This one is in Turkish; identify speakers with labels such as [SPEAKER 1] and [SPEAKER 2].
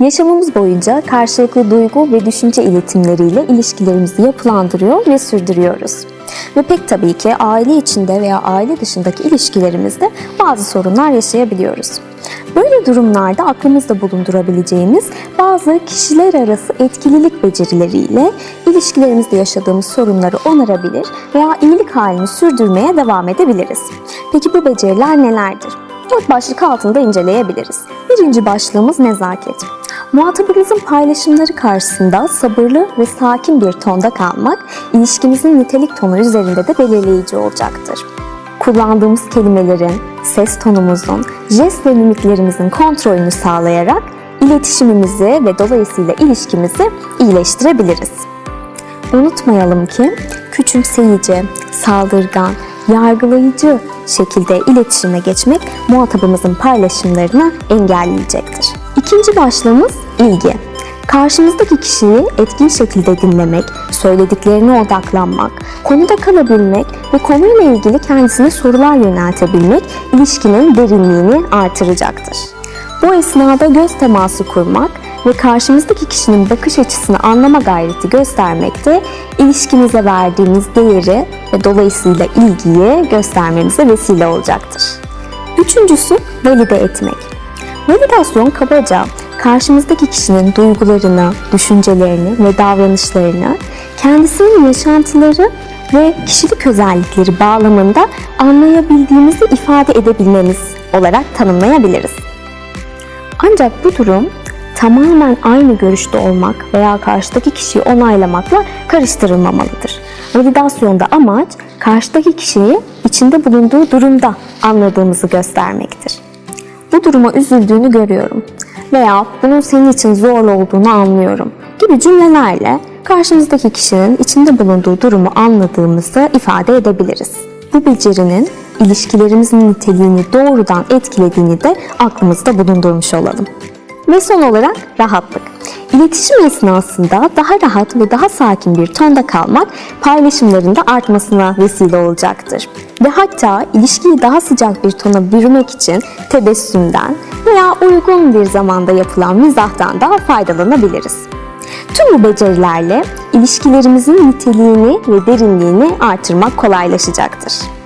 [SPEAKER 1] Yaşamımız boyunca karşılıklı duygu ve düşünce iletimleriyle ilişkilerimizi yapılandırıyor ve sürdürüyoruz. Ve pek tabii ki aile içinde veya aile dışındaki ilişkilerimizde bazı sorunlar yaşayabiliyoruz. Böyle durumlarda aklımızda bulundurabileceğimiz bazı kişiler arası etkililik becerileriyle ilişkilerimizde yaşadığımız sorunları onarabilir veya iyilik halini sürdürmeye devam edebiliriz. Peki bu beceriler nelerdir? Dört başlık altında inceleyebiliriz. Birinci başlığımız nezaket. Muhatabımızın paylaşımları karşısında sabırlı ve sakin bir tonda kalmak, ilişkimizin nitelik tonu üzerinde de belirleyici olacaktır. Kullandığımız kelimelerin, ses tonumuzun, jest ve mimiklerimizin kontrolünü sağlayarak iletişimimizi ve dolayısıyla ilişkimizi iyileştirebiliriz. Unutmayalım ki küçümseyici, saldırgan, yargılayıcı şekilde iletişime geçmek muhatabımızın paylaşımlarını engelleyecektir. İkinci başlığımız ilgi. Karşımızdaki kişiyi etkin şekilde dinlemek, söylediklerine odaklanmak, konuda kalabilmek ve konuyla ilgili kendisine sorular yöneltebilmek ilişkinin derinliğini artıracaktır. Bu esnada göz teması kurmak ve karşımızdaki kişinin bakış açısını anlama gayreti göstermek de ilişkimize verdiğimiz değeri ve dolayısıyla ilgiyi göstermemize vesile olacaktır. Üçüncüsü valide etmek. Validasyon kabaca karşımızdaki kişinin duygularını, düşüncelerini ve davranışlarını kendisinin yaşantıları ve kişilik özellikleri bağlamında anlayabildiğimizi ifade edebilmemiz olarak tanımlayabiliriz. Ancak bu durum tamamen aynı görüşte olmak veya karşıdaki kişiyi onaylamakla karıştırılmamalıdır. Validasyonda amaç karşıdaki kişiyi içinde bulunduğu durumda anladığımızı göstermektir. Bu duruma üzüldüğünü görüyorum veya bunun senin için zor olduğunu anlıyorum gibi cümlelerle karşımızdaki kişinin içinde bulunduğu durumu anladığımızı ifade edebiliriz. Bu becerinin ilişkilerimizin niteliğini doğrudan etkilediğini de aklımızda bulundurmuş olalım. Ve son olarak rahatlık. İletişim esnasında daha rahat ve daha sakin bir tonda kalmak paylaşımların da artmasına vesile olacaktır. Ve hatta ilişkiyi daha sıcak bir tona bürümek için tebessümden veya uygun bir zamanda yapılan mizahtan da faydalanabiliriz. Tüm bu becerilerle ilişkilerimizin niteliğini ve derinliğini artırmak kolaylaşacaktır.